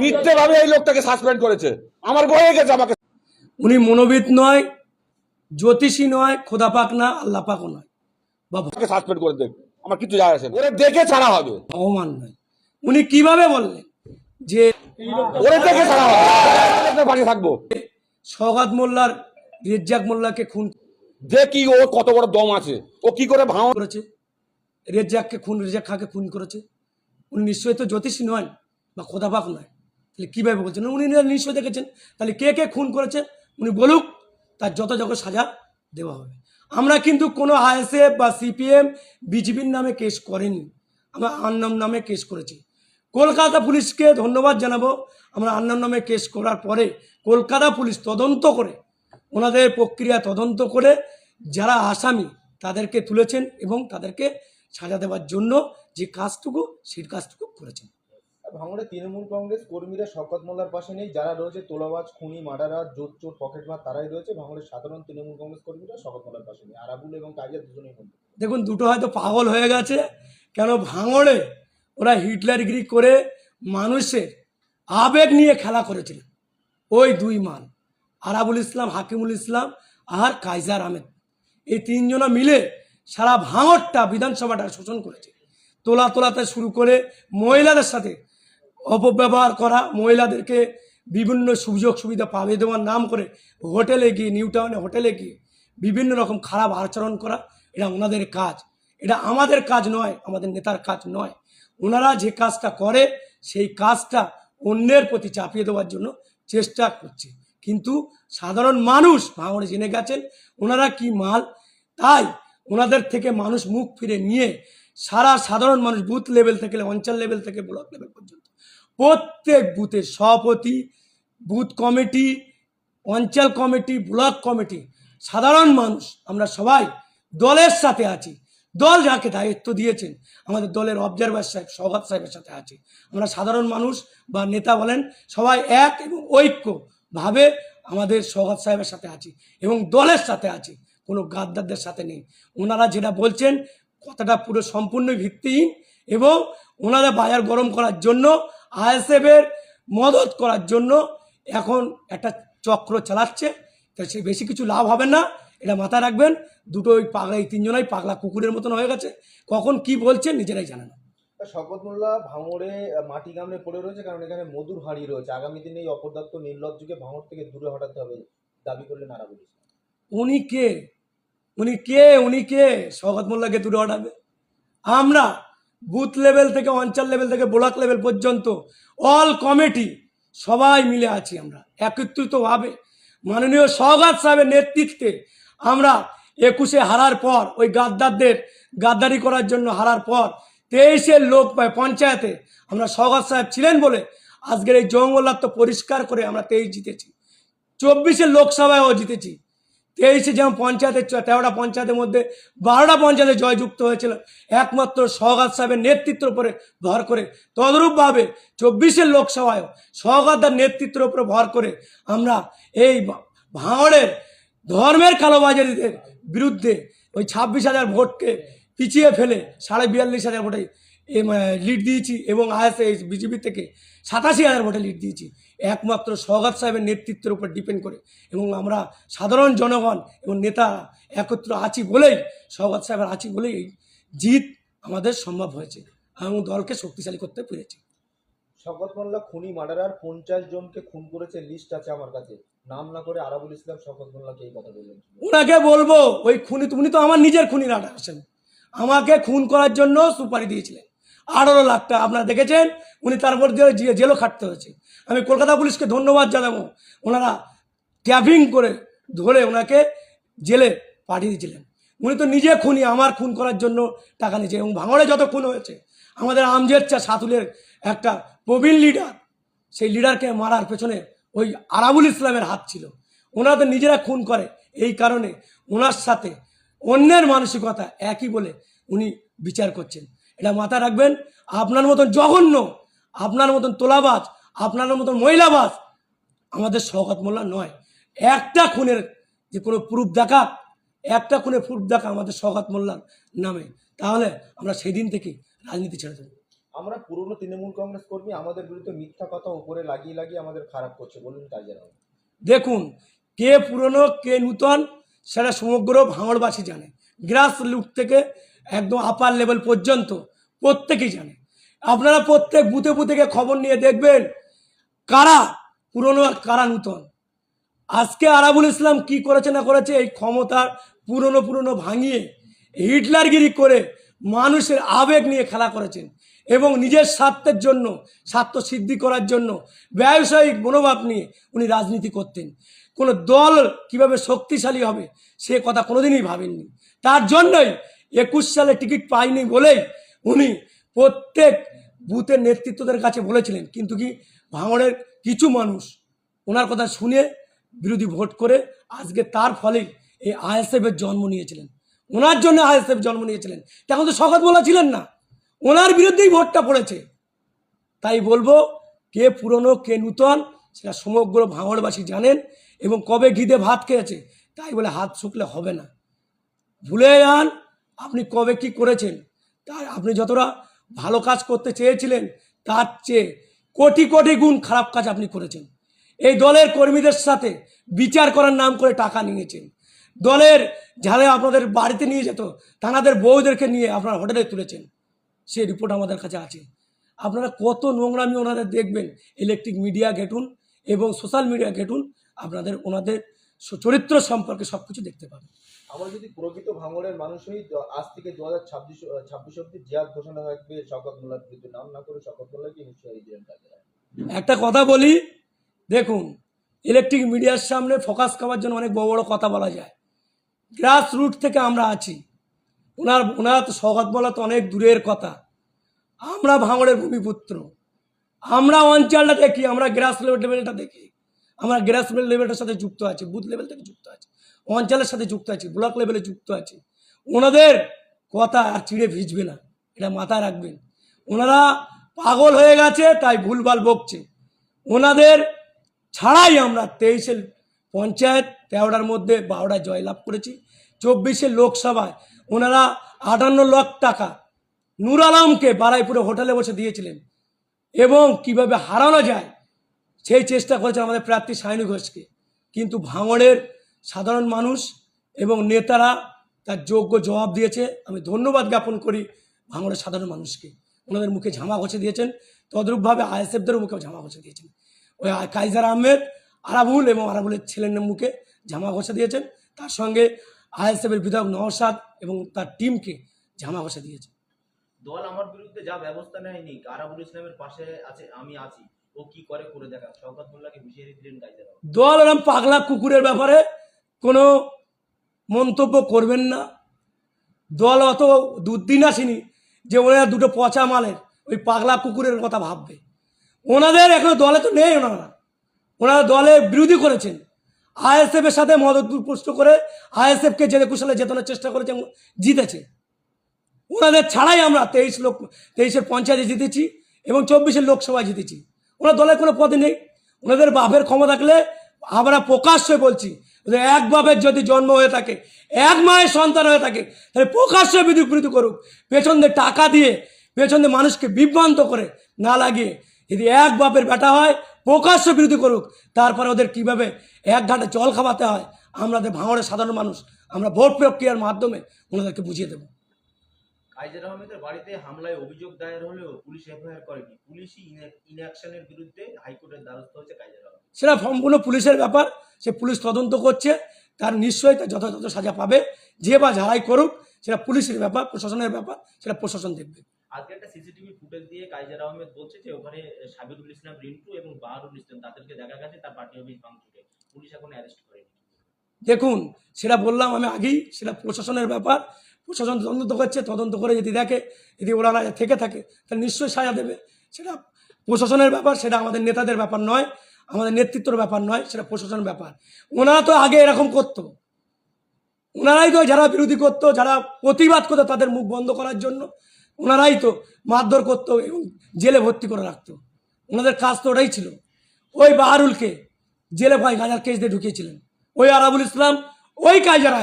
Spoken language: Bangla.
মিথ্যে ভাবে এই লোকটাকে সাসপেন্ড করেছে। আমার বয়ে গেছে আমাকে। উনি মনোবিদ নয় জ্যোতিষী নয় খোদাপাক না আল্লাপাকও নয়। বা সাসপেন্ড করে দেখ আমার কিছু যায় আসে না। ওরে দেখে ছাড়া হবে। ভগবান নয়। উনি কীভাবে বললেন যে ওরে দেখে ছাড়া হবে। বাড়ি থাকব। সৌগাত মোল্লার রেজ্জাক মোল্লাকে খুন। দেখি ও কত বড় দম আছে। ও কি করে ভাঙ করেছে? রেজ্জাককে খুন রেজ্জাক খাকে খুন করেছে? উনি নিশ্চয়ই তো জ্যোতিষী নয় বা খোদাপাক নয়। তাহলে কীভাবে বলছেন? উনি নিশ্চয়ই দেখেছেন। তাহলে কে কে খুন করেছে? উনি বলুক, তার যত যত সাজা দেওয়া হবে। আমরা কিন্তু কোনো আইএসএফ বা সিপিএম, বিজেপির নামে কেস করেনি। আমরা আন্নাম নামে কেস করেছি। কলকাতা পুলিশকে ধন্যবাদ জানাব। আমরা আন্নাম নামে কেস করার পরে কলকাতা পুলিশ তদন্ত করে, ওনাদের প্রক্রিয়া তদন্ত করে, যারা আসামি, তাদেরকে তুলেছেন এবং তাদেরকে সাজা দেওয়ার জন্য যে কাজটুকু, সেই কাজটুকু করেছেন। ভাঙড়ে তৃণমূল কংগ্রেস কর্মীরা শওকত মোল্লার পাশে নেই। যারা রয়েছে তোলাবাজ, খুনি, মার্ডারার জোর চোর পকেটমার, তারাই রয়েছে ভাঙড়ের সাধারণ তৃণমূল কংগ্রেস কর্মীরা শওকত মোল্লার পাশে নেই। আরাবুল এবং কাজিয়া দুজনেই মধ্যে দেখুন, দুটো হয়তো পাগল হয়ে গেছে। কেন ভাঙড়ে ওরা হিটলার হিটলারগিরি করে মানুষের আবেগ নিয়ে খেলা করেছিল। ওই দুই মান, আরাবুল ইসলাম, হাকিমুল ইসলাম আর কাইজার আহমেদ। এই তিনজনা মিলে সারা ভাঙড়টা বিধানসভাটা শোষণ করেছে। তোলা তোলাতে শুরু করে মহিলাদের সাথে অপব্যবহার করা, মহিলাদেরকে বিভিন্ন সুযোগ সুবিধা পাবে দেওয়ার নাম করে হোটেলে গিয়ে, নিউ টাউনে হোটেলে গিয়ে বিভিন্ন রকম খারাপ আচরণ করা, এটা ওনাদের কাজ। এটা আমাদের কাজ নয়, আমাদের নেতার কাজ নয়। ওনারা যে কাজটা করে, সেই কাজটা অন্যের প্রতি চাপিয়ে দেওয়ার জন্য চেষ্টা করছে। কিন্তু সাধারণ মানুষ ভাঙড়ে জেনে গেছেন, ওনারা কি মাল? তাই ওনাদের থেকে মানুষ মুখ ফিরে নিয়ে সারা সাধারণ মানুষ বুথ লেভেল থেকে, অঞ্চল লেভেল থেকে, ব্লক লেভেল পর্যন্ত প্রত্যেক বুথের সভাপতি, বুথ কমিটি, অঞ্চল কমিটি, ব্লক কমিটি, সাধারণ মানুষ, আমরা সবাই দলের সাথে আছি। দল যাকে দায়িত্ব দিয়েছেন, আমাদের দলের অবজারভার সাহেব সৌগাত সাহেবের সাথে আছি। আমরা সাধারণ মানুষ বা নেতা বলেন, সবাই এক এবং ঐক্যভাবে আমাদের সৌগাত সাহেবের সাথে আছি এবং দলের সাথে আছি, কোনো গাদ্দারদের সাথে নেই। ওনারা যেটা বলছেন, কথাটা পুরো সম্পূর্ণ ভিত্তিহীন এবং ওনারা বাজার গরম করার জন্য আইএসএফের মদত করার জন্য এখন একটা চক্র চালাচ্ছে। তো সে বেশি কিছু লাভ হবে না এটা মাথায় রাখবেন। দুটো ওই পাগলা এই তিনজনাই পাগলা কুকুরের মতন হয়ে গেছে। কখন কি বলছেন নিজেরাই জানে না। শওকত মোল্লা ভাঙড়ে মাটি কামড়ে পড়ে রয়েছে কারণ এখানে মধুর হাঁড়ি রয়েছে। আগামী দিনে এই অপদার্থ নির্লজ্জকে ভাঙড় থেকে দূরে হটাতে হবে দাবি করলেন আরাবুল ইসলাম উনি কে? উনি কে? উনি কে? শওকত মোল্লাকে দূরে হটাবে। আমরা বুথ লেভেল থেকে অঞ্চল লেভেল থেকে ব্লক লেভেল পর্যন্ত অল কমিটি সবাই মিলে আছি আমরা, একত্রিতভাবে। মাননীয় সৌগাত সাহেবের নেতৃত্বে আমরা একুশে হারার পর, ওই গাদ্দারদের গাদ্দারি করার জন্য হারার পর তেইশের লোক পঞ্চায়েতে আমরা সৌগাত সাহেব ছিলেন বলে আজকের এই জঙ্গলাত্ম পরিষ্কার করে আমরা তেইশ জিতেছি। চব্বিশের লোকসভায়ও জিতেছি। তেইশে যেমন পঞ্চায়েতের তেরোটা পঞ্চায়েতের মধ্যে বারোটা পঞ্চায়েতে জয়যুক্ত হয়েছিল, একমাত্র সহগাত সাহেবের নেতৃত্বের উপরে ভর করে। তদরূপভাবে চব্বিশের লোকসভায়ও সহগাতার নেতৃত্বের উপরে ভর করে আমরা এই ভা- ভাঙড়ের ধর্মের কালোবাজারিদের বিরুদ্ধে ওই ছাব্বিশ হাজার ভোটকে পিছিয়ে ফেলে সাড়ে বিয়াল্লিশ হাজার ভোটে লিড দিয়েছি এবং আইএসএ বিজেপি থেকে সাতাশি হাজার ভোটে লিড দিয়েছি। একমাত্র সৌগাত সাহেবের নেতৃত্বের উপর ডিপেন্ড করে এবং আমরা সাধারণ জনগণ এবং নেতা একত্র আছি বলেই সৌগাত সাহেবের আছি বলেই জিত আমাদের সম্ভব হয়েছে এবং দলকে শক্তিশালী করতে পেরেছি। শওকত মোল্লা খুনি মার্ডারার পঞ্চাশ জনকে খুন করেছে লিস্ট আছে আমার কাছে। নাম না করে আরাবুল ইসলাম শওকত মোল্লাকে এই কথা বললেন। ওনাকে বলব ওই খুনি উনি তো আমার নিজের খুনি রাটা আসেন আমাকে খুন করার জন্য সুপারি দিয়েছিলেন। আঠারো লাখ টাকা। আপনারা দেখেছেন? উনি তারপর জেলও খাটতে হয়েছে। আমি কলকাতা পুলিশকে ধন্যবাদ জানাব। ওনারা ট্যাপিং করে ধরে ওনাকে জেলে পাঠিয়ে দিয়েছিলেন। উনি তো নিজে খুনি, আমার খুন করার জন্য টাকা নিয়েছে এবং ভাঙড়ে যত খুন হয়েছে, আমাদের আমজেদ চা সাতুলের একটা প্রবীণ লিডার সেই লিডারকে মারার পেছনে ওই আরাবুল ইসলামের হাত ছিল। ওনারা তো নিজেরা খুন করে। এই কারণে ওনার সাথে অন্যের মানসিকতা একই বলে উনি বিচার করছেন। এটা মাথায় রাখবেন আপনার মতন জঘন্য আপনার মতন তোলাবাজ আপনার মতন মহিলাবাজ আমাদের শওকত মোল্লা নয়। একটা খুনের যে কোনো প্রুফ দেখা একটা খুনের প্রুফ দেখা আমাদের শওকত মোল্লার নামে। তাহলে আমরা সেই দিন থেকে রাজনীতি ছেড়ে দেবো। আমরা পুরনো তৃণমূল কংগ্রেস কর্মী আমাদের বিরুদ্ধে মিথ্যা কথা উপরে লাগিয়ে লাগিয়ে আমাদের খারাপ করছে বলুন রহমান দেখুন কে পুরনো কে নূতন সেটা সমগ্র ভাঙড়বাসী জানে। গ্রাস লুট থেকে একদম আপার লেভেল পর্যন্ত। প্রত্যেকেই জানে। আপনারা প্রত্যেক বুথে বুথে গিয়ে খবর নিয়ে দেখবেন কারা পুরনো আর কারা নূতন। আজকে আরাবুল ইসলাম কি করেছে না করেছে, এই ক্ষমতার পুরনো পুরনো ভাঙিয়ে হিটলারগিরি করে মানুষের আবেগ নিয়ে খেলা করেছেন এবং নিজের স্বার্থের জন্য, স্বার্থ সিদ্ধি করার জন্য, ব্যবসায়িক মনোভাব নিয়ে উনি রাজনীতি করতেন। কোনো দল কীভাবে শক্তিশালী হবে সে কথা কোনোদিনই ভাবেননি। তার জন্যই একুশ সালে টিকিট পাইনি বলেই উনি প্রত্যেক বুথের নেতৃত্বদের কাছে বলেছিলেন। কিন্তু কি ভাঙড়ের কিছু মানুষ ওনার কথা শুনে বিরোধী ভোট করে আজকে তার ফলেই এই আইএসএফের জন্ম নিয়েছিলেন। ওনার জন্য আইএসএফ জন্ম নিয়েছিলেন। তখন তো শকত বলা ছিলেন না। ওনার বিরুদ্ধেই ভোটটা পড়েছে। তাই বলব, কে পুরনো, কে নূতন, সেটা সমগ্র ভাঙড়বাসী জানেন এবং কবে ঘিদে ভাত খেয়েছে, তাই বলে হাত শুকলে হবে না। ভুলে যান আপনি কবে কি করেছেন? তাই আপনি যতটা ভালো কাজ করতে চেয়েছিলেন, তার চেয়ে কোটি কোটি গুণ খারাপ কাজ আপনি করেছেন। এই দলের কর্মীদের সাথে বিচার করার নাম করে টাকা নিয়েছেন। দলের যারা আপনাদের বাড়িতে নিয়ে যেত তানাদের বউদেরকে নিয়ে আপনারা হোটেলে তুলেছেন। সেই রিপোর্ট আমাদের কাছে আছে। আপনারা কত নোংরামি ওনাদের দেখবেন। ইলেকট্রিক মিডিয়া ঘেটুন এবং সোশ্যাল মিডিয়া ঘেটুন। আপনাদের ওনাদের স- চরিত্র সম্পর্কে সব কিছু দেখতে পাবেন আমরা যদি প্রকৃত ভাঙড়ের মানুষ হই আজ থেকে দু হাজার ছাব্বিশ ছাব্বিশ অব্দি জিয়াদ ঘোষণা থাকবে শকত মোল্লার বিরুদ্ধে নাম না করে শকত মোল্লাকে হুঁশিয়ারি দিলেন। একটা কথা বলি দেখুন ইলেকট্রিক মিডিয়ার সামনে ফোকাস করার জন্য অনেক বড় বড় কথা বলা যায়। গ্রাস রুট থেকে আমরা আছি। ওনার ওনার তো সগত বলা তো অনেক দূরের কথা। আমরা ভাঙড়ের ভূমিপুত্র। আমরা অঞ্চলটা দেখি আমরা গ্রাস লেভেলটা দেখি। আমরা গ্রাস লেভেলটার সাথে যুক্ত আছি, বুথ লেভেল থেকে যুক্ত আছি, অঞ্চলের সাথে যুক্ত আছি, ব্লক লেভেলে যুক্ত আছি। ওনাদের কথা আর চিড়ে ভিজবে না, এটা মাথায় রাখবেন। ওনারা পাগল হয়ে গেছে, তাই ভুলভাল বকছে। ওনাদের ছাড়াই আমরা তেইশের পঞ্চায়েত তেরোটার মধ্যে বারোটা জয়লাভ করেছি। চব্বিশের লোকসভায় ওনারা আটান্ন লাখ টাকা নূর আলমকে বারাইপুরে হোটেলে বসে দিয়েছিলেন। এবং কীভাবে হারানো যায় সেই চেষ্টা করেছেন আমাদের প্রার্থী সায়নী ঘোষকে। কিন্তু ভাঙড়ের সাধারণ মানুষ এবং নেতারা তার যোগ্য জবাব দিয়েছে। আমি ধন্যবাদ জ্ঞাপন করি ভাঙড়ের সাধারণ মানুষকে। ওনাদের মুখে ঝামা ঘষে দিয়েছেন। তদ্রূপভাবে আইএসএফদেরও মুখে ঝামা ঘষে দিয়েছেন। ওই কাইজার আহমেদ, আরাবুল এবং আরাবুলের ছেলের মুখে ঝামা ঘষে দিয়েছেন। তার সঙ্গে আইএসএফের বিধায়ক নওশাদ এবং তার টিমকে ঝামা ঘষে দিয়েছে দল আমার বিরুদ্ধে যা ব্যবস্থা নেয়নি, আরাবুল ইসলামের পাশে আছে, আমি আছি। দল এরম পাগলা কুকুরের ব্যাপারে কোনো মন্তব্য করবেন না। দল অত দুদিন আসেনি যে ওনারা দুটো পচা মালের ওই পাগলা কুকুরের কথা ভাববে। ওনাদের এখনও দলে তো নেই ওনারা। ওনারা দলে বিরোধী করেছেন। আইএসএফের সাথে মদত পুষ্ট করে আইএসএফকে জেলে কুশলে জেতানোর চেষ্টা করেছে জিতেছে। ওনাদের ছাড়াই আমরা তেইশ লোক তেইশের পঞ্চায়েতে জিতেছি এবং চব্বিশের লোকসভায় জিতেছি। ওনার দলের কোনো পদে নেই। ওনাদের বাপের ক্ষমতা থাকলে আমরা প্রকাশ্যে বলছি এক বাপের যদি জন্ম হয়ে থাকে, এক মায়ের সন্তান হয়ে থাকে, তাহলে প্রকাশ্যে বিদ্যুৎ করুক। পেছন দিয়ে টাকা দিয়ে পেছন দিয়ে মানুষকে বিভ্রান্ত করে না লাগিয়ে যদি এক বাপের বেটা হয়, প্রকাশ্য বিরোধী করুক, তারপরে ওদের কীভাবে এক ঘাটে জল খাওয়াতে হয় আমাদের ভাঙড়ের সাধারণ মানুষ, আমরা ভোট প্রক্রিয়ার মাধ্যমে ওনাদেরকে বুঝিয়ে দেবো। কাইজার আহমেদের বাড়িতে হামলায় অভিযোগ দায়ের হলেও পুলিশ এফআইআর করেনি। পুলিশই ইনঅ্যাকশনের বিরুদ্ধে হাইকোর্টের দ্বারস্থ হচ্ছে কাইজার আহমেদ। সেটা সম্পূর্ণ পুলিশের ব্যাপার। সে পুলিশ তদন্ত করছে। তার নিশ্চয়ই তার যথাযথ সাজা পাবে। যে বা যারাই করুক সেটা পুলিশের ব্যাপার প্রশাসনের ব্যাপার সেটা প্রশাসন দেখবে। আজকে একটা সিসিটিভি ফুটেজ দিয়ে কাইজার আহমেদ বলছে যে ওখানে সাবিরুল ইসলাম রিন্টু এবং বাহারুল ইসলাম তাদেরকে দেখা গেছে তার পার্টি অফিস ভাঙচুরে। পুলিশ এখন অ্যারেস্ট করেনি। দেখুন সেটা বললাম আমি আগেই সেটা প্রশাসনের ব্যাপার। প্রশাসন তদন্ত করছে, তদন্ত করে যদি দেখে, যদি না থেকে থাকে, তাহলে নিশ্চয়ই সাজা দেবে। সেটা প্রশাসনের ব্যাপার, সেটা আমাদের নেতাদের ব্যাপার নয়, আমাদের নেতৃত্বের ব্যাপার নয়, সেটা প্রশাসনের ব্যাপার। ওনারা তো আগে এরকম করতো। ওনারাই তো যারা বিরোধী করতো, যারা প্রতিবাদ করতো তাদের মুখ বন্ধ করার জন্য, ওনারাই তো মারধর করতো এবং জেলে ভর্তি করে রাখতো। ওনাদের কাজ তো ওটাই ছিল। ওই বাহারুলকে জেলে ভাই গাজার কেস দিয়ে ঢুকিয়েছিলেন। ওই আরাবুল ইসলাম, ওই কাজারা